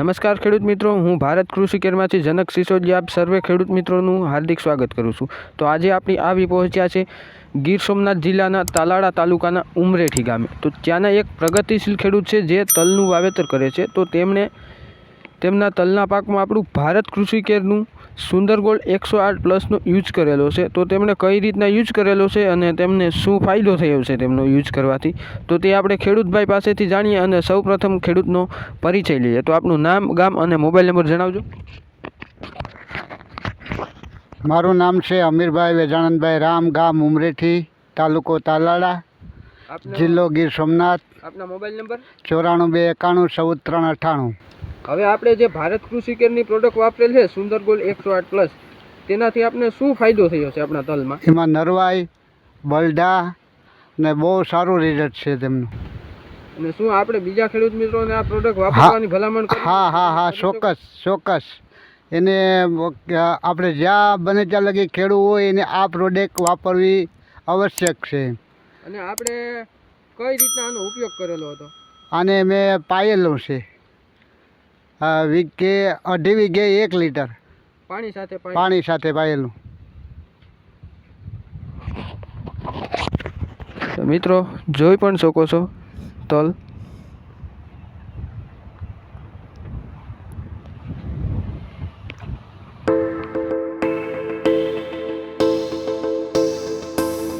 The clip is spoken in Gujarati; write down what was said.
નમસ્કાર ખેડૂત મિત્રો, હું ભારત કૃષિ કેરમાંથી જનક સિસોદિયા. આપ સર્વે ખેડૂત મિત્રોનું હાર્દિક સ્વાગત કરું છું. તો આજે આપણી આવી પહોંચ્યા છે ગીર સોમનાથ જિલ્લાના તાલાળા તાલુકાના ઉમરેઠી ગામે. તો ત્યાંના એક પ્રગતિશીલ ખેડૂત છે જે તલનું વાવેતર કરે છે. તો તેમણે તેમના તલના પાકમાં આપણું ભારત કૃષિ કેરનું સુંદર ગોલ્ડ એકસો આઠ પ્લસનો યુઝ કરેલો છે. તો તેમણે કઈ રીતના યુઝ કરેલો છે અને તેમને શું ફાયદો થયો છે તેમનો યુઝ કરવાથી? તો તે આપણે ખેડૂતભાઈ પાસેથી જાણીએ અને સૌપ્રથમ ખેડૂતનો પરિચય લઈએ. તો આપનું નામ ગામ અને મોબાઈલ નંબર જણાવજો. મારું નામ છે અમીરભાઈ વેજાણંદભાઈ રામ ગામ ઉમરેઠી તાલુકો તાલાળા જિલ્લો ગીર સોમનાથ. આપના મોબાઈલ નંબર? ચોરાણું બે એકાણું ચૌદ ત્રણ અઠ્ઠાણું. હવે આપણે જે ભારત કૃષિ કેરની પ્રોડક્ટ વાપરેલ છે સુંદર ગોલ્ડ એકસો આઠ પ્લસ તેનાથી આપણે શું ફાયદો થયો છે આપણા તલમાં? એમાં નરવાઈ બલડા ને બહુ સારું રિઝલ્ટ છે તેમનું. અને શું આપણે બીજા ખેડૂત મિત્રોને આ પ્રોડક્ટ વાપરવાની ભલામણ હા હા હા ચોક્કસ ચોક્કસ. એને આપણે જ્યાં બને ત્યાં લગી ખેડવું હોય એને આ પ્રોડક્ટ વાપરવી આવશ્યક છે. અને આપણે કઈ રીતના આનો ઉપયોગ કરેલો હતો? આને મેં પાયેલો છે. વીઘે અઢી વીઘે એક લીટર પાણી સાથે પાણી. પાણી સાથે પાયેલું. મિત્રો જોઈ પણ શકો છો તલ.